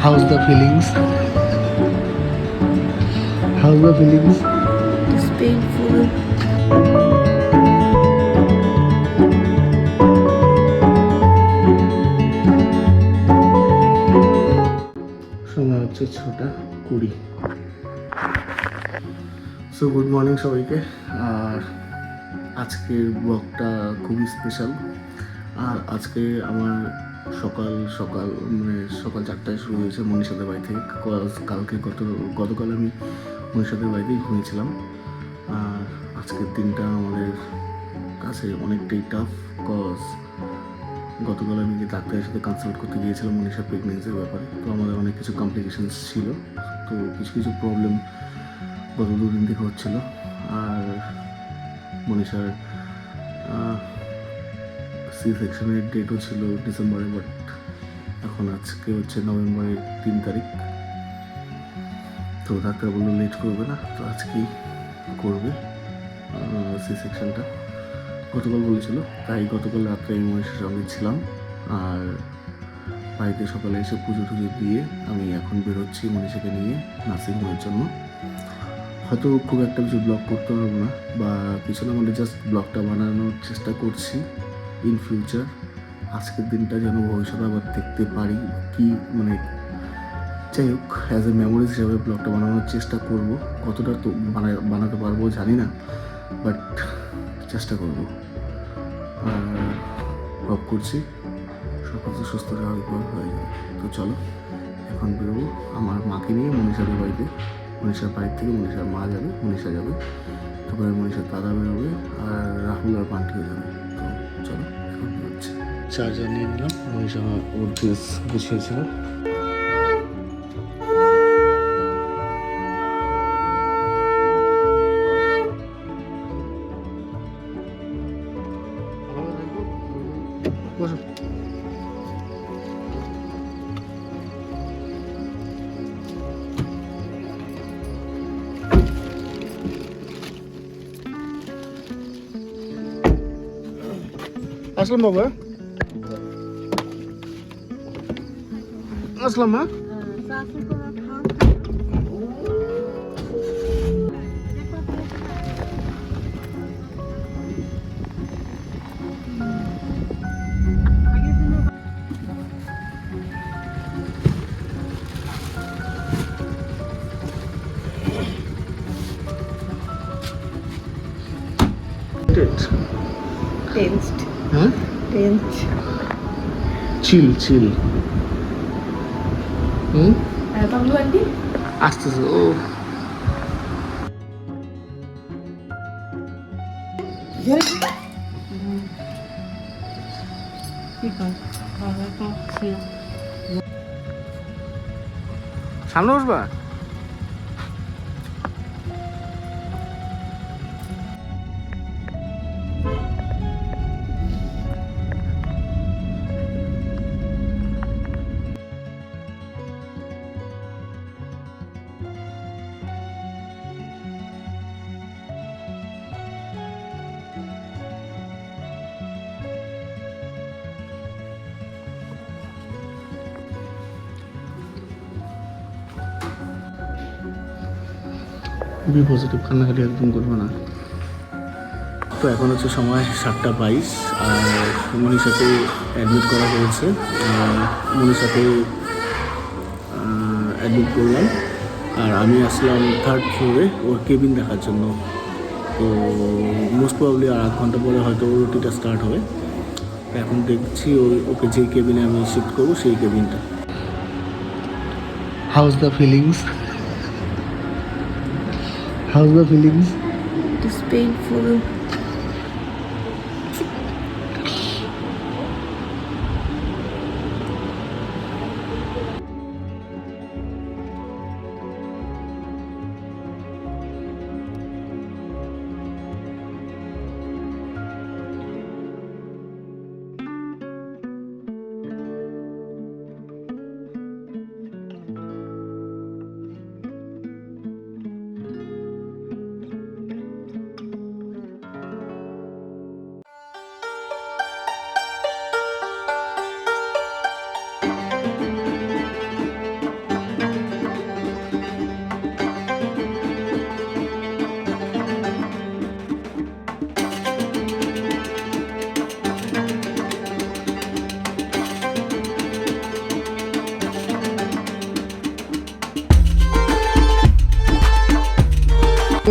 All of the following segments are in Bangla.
How's the feelings? How's the feelings? It's painful. সময় হচ্ছে ছটা কুড়ি সো গুড মর্নিং সবাইকে আর আজকের ব্লগটা খুবই স্পেশাল আর আজকে আমার সকাল সকাল মানে সকাল চারটায় শুরু হয়েছে মনীষাদের বাড়ি থেকে। কালকে গত, গতকাল আমি মনীষাদের বাড়িতেই ঘুমিয়েছিলাম। আর আজকের দিনটা আমাদের কাছে অনেকটাই টাফ কজ গতকাল আমি ডাক্তারের সাথে কনসাল্ট করতে গিয়েছিলাম মনীষা প্রেগনেন্সির ব্যাপারে, তো আমাদের অনেক কিছু কমপ্লিকেশানস ছিল। তো কিছু কিছু প্রবলেম গত দুদিন থেকে হচ্ছিল। আর মনীষার সি সেকশনের ডেটও ছিল ডিসেম্বরে বাট এখন আজকে হচ্ছে নভেম্বরের তিন তারিখ। তো ডাক্তার বলল লেট করবে না, তো আজকেই করবে সি সেকশনটা গতকাল বলেছিল, তাই গতকাল রাত্রে আমি মনীষের সঙ্গে ছিলাম, আর বাড়িতে সকালে এসে পুজো টুজো দিয়ে আমি এখন বেরোচ্ছি মনীষাকে নিয়ে নার্সিং হোমের জন্য। হয়তো খুব একটা কিছু ব্লগ করতে পারব না, বা পিছনে মধ্যে জাস্ট ব্লগটা বানানোর চেষ্টা করছি। ইন ফিউচার আজকের দিনটা যেন ভবিষ্যতে আবার দেখতে পারি, কি মানে যাই হোক অ্যাজ এ মেমোরিজ হিসাবে ব্লগটা বানানোর চেষ্টা করব। কতটা তো বানা- বানাতে পারব জানি না বাট চেষ্টা করব। আর করছি সব কিছু সুস্থ স্বাভাবিকভাবে হয়ে যাবে। তো চলো, এখন বেরোবো। আমার মাকে নিয়ে মনীষার বাড়িতে, মনীষার বাড়ির থেকে মনীষার মা যাবে, মনীষা যাবে। তারপরে মনীষার দাদা বেরোবে, আর রাহুল আর পান্টিও যাবে। চার্জার নিয়ে নিলাম। মনীষা ওর ড্রেস গুছিয়েছিল বসো। আসলাম বাবা। আসলাম মা Tensed. হ্যাঁ Tensed. চিল চিল হুম? বাবলু আন্টি? আসতেছে ও। সামনে বসবা? বি পজিটিভ কান্নাকাটি একদম করবে না। তো এখন হচ্ছে সময় সাতটা বাইশ, আর মনীষাকে অ্যাডমিট করা হয়েছে। মনীষাকে অ্যাডমিট করলাম। আর আমি আসলাম থার্ড ফ্লোরে ওর কেবিন দেখার জন্য। তো মোস্ট প্রবলি আর আধ ঘণ্টা পরে হয়তো ওর রুটিটা স্টার্ট হবে। এখন দেখছি ওই ওকে যেই কেবিনে আমি শিফট করব, সেই কেবিনটা house the feelings house the feelings It's painful.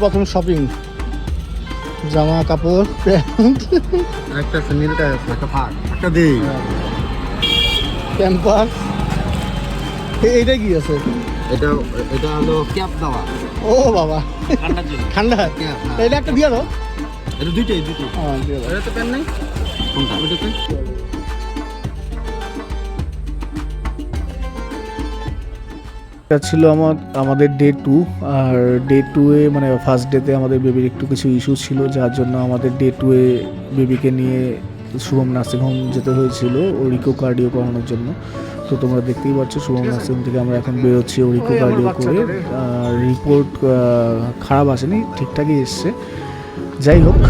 প্রথম শপিং জামা কাপড় প্যান্ট। একটা নীলটা একটা ফাঁক। একটা দিই। ক্যাম্পাস এইটা কি আছে? এটা এটা হলো ক্যাপ দেওয়া। ও বাবা। জন্য। ঠান্ডা? ক্যাপ এটা একটা দিয়ে দাও। এটা দুইটাই দুইটাই। হ্যাঁ এটা তো প্যান নাই? কোনটা? ওইটাতে? এটা ছিল আমার আমাদের ডে টু আর ডে টু এ মানে ফার্স্ট ডেতে আমাদের বেবির একটু কিছু ইস্যু ছিল যার জন্য আমাদের ডে টু এ বেবিকে নিয়ে শুভম নার্সিং হোম যেতে হয়েছিল ও রিকো কার্ডিও করানোর জন্য। তো তোমরা দেখতেই পাচ্ছ শুভম নার্সিংহোম থেকে আমরা এখন বেরোচ্ছি ও রিকো কার্ডিও করে। রিপোর্ট খারাপ আসেনি ঠিকঠাকই এসছে। যাই হোক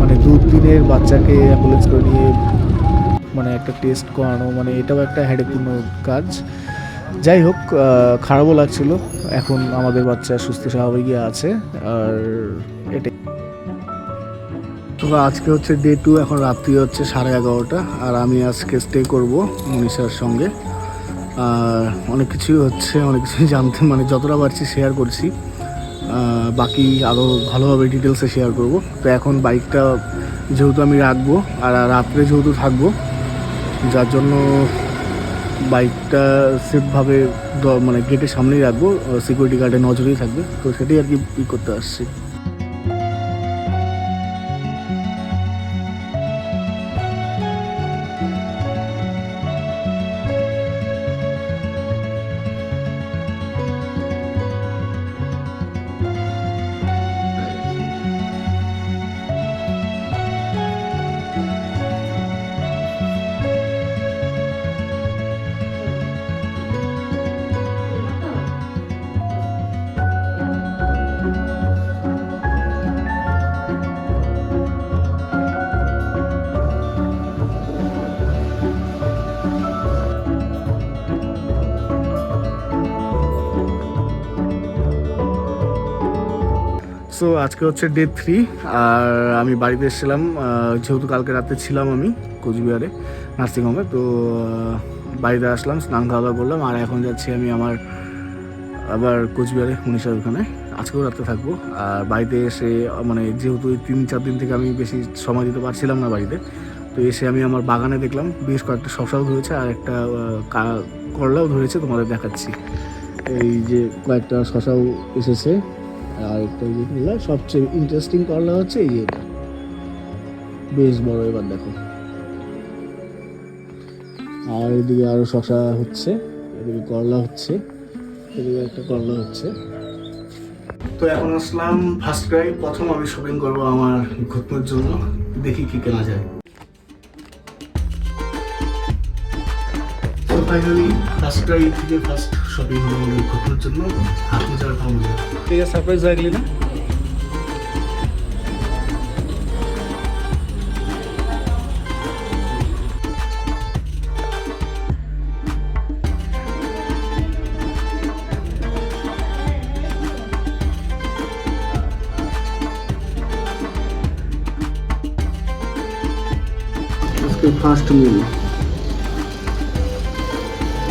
মানে দু দিনের বাচ্চাকে অ্যাম্বুলেন্স করে নিয়ে মানে একটা টেস্ট করানো মানে এটাও একটা হেডেকপূর্ণ কাজ। যাই হোক খারাপও লাগছিল। এখন আমাদের বাচ্চা সুস্থ স্বাভাবিকই আছে, আর এটাই। তো আজকে হচ্ছে ডে টু এখন রাত্রি হচ্ছে সাড়ে এগারোটা, আর আমি আজকে স্টে করব মনীষার সঙ্গে। আর অনেক কিছুই হচ্ছে, অনেক কিছুই জানতে মানে যতটা পারছি শেয়ার করছি। বাকি আরও ভালোভাবে ডিটেলসে শেয়ার করব। তো এখন বাইকটা যেহেতু আমি রাখব, আর রাত্রে যেহেতু থাকব, যার জন্য বাইকটা সেফভাবে মানে গেটের সামনেই রাখব সিকিউরিটি গার্ডের নজরেই থাকবে। তো সেটাই আর কি করতে আসছি। সো আজকে হচ্ছে ডে থ্রি আর আমি বাড়িতে এসেছিলাম যেহেতু কালকে রাতে ছিলাম আমি কোচবিহারে, নার্সিংহোমে, তো বাড়িতে আসলাম, স্নান খাওয়া করলাম, আর এখন যাচ্ছি আমি আমার, আবার কোচবিহারে উনিশের ওখানে। আজকেও রাতে থাকব, আর বাড়িতে এসে মানে যেহেতু এই তিন, চার দিন থেকে আমি বেশি সময় দিতে পারছিলাম না বাড়িতে, তো এসে আমি আমার বাগানে দেখলাম, বেশ কয়েকটা শশাও ধরেছে, আর একটা করলাও ধরেছে, তোমাদের দেখাচ্ছি। এই যে কয়েকটা শশাও এসেছে আর একটা এই করলা সবচেয়ে ইন্টারেস্টিং করলা হচ্ছে এই এটা। বেশ বড় এবার দেখো। আর এদিকে আরও শশা হচ্ছে, এদিকে করলা হচ্ছে, এদিকে একটা করলা হচ্ছে। তো এখন আসলাম ফার্স্ট ক্রাই প্রথম আমি শপিং করব আমার ঘুরনোর জন্য, দেখি কি কেনা যায়। ফাইনালি ফার্স্ট থেকে ফার্স্ট শপিং হলো আমাদের জন্য হাত মোজা আর ঠিক আছে সারপ্রাইজ হয়ে গেলি না ফার্স্ট মিল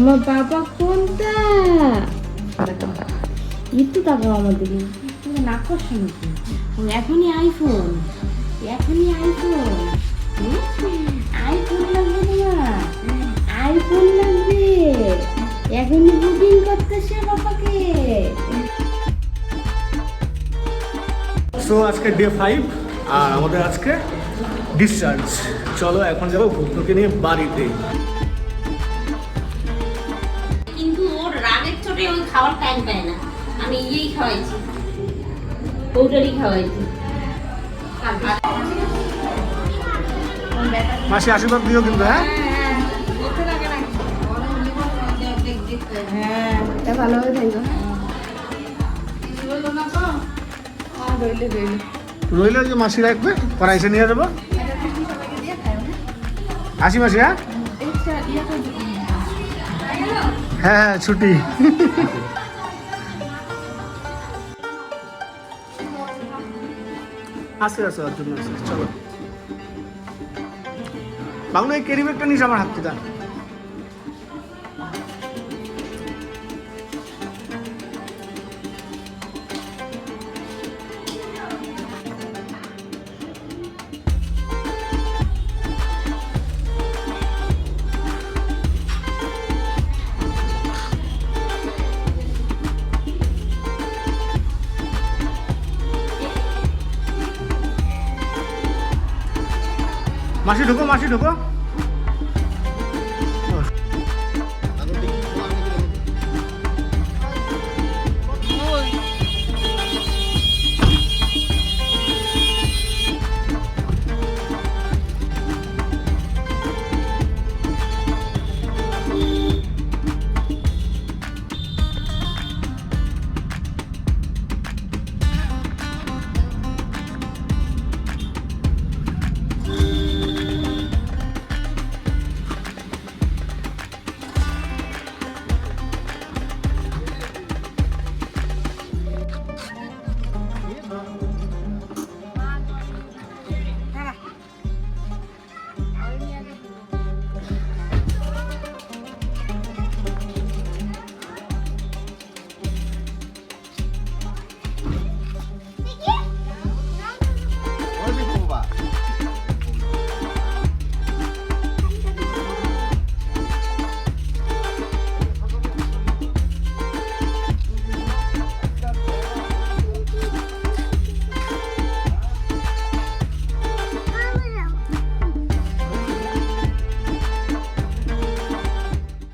আমার বাবা কোনটা একটু তাকাও আমার দিকে তুমি নাক করছ নাকি ও, এখনই আইফোন এখনই আইফোন আইফোন লাগবে তোমার আইফোন লাগবে এখনই বুকিং করতেছে বাবাকে সো আজকে ডে ফাইভ আর আমাদের আজকে ডিসচার্জ চলো এখন যাব ভুক্তকে নিয়ে বাড়িতে। খাওয়ার টাইম পায় না। আমি ইয়েই খাওয়াইছি। পৌডারই খাওয়াইছি। মাসি আশীর্বাদ দিও কিন্তু হ্যাঁ? হ্যাঁ থাকবে রইলে যে মাসি রাখবে পরে এসে নিয়ে যাব। আসি মাসি হ্যাঁ? হ্যাঁ হ্যাঁ ছুটি। আসে ওর জন্য চলো। বাংলায় ক্যারি ব্যাগটা নিস আমার হাত থেকে মাসি ঢুকো মাসি ঢুকো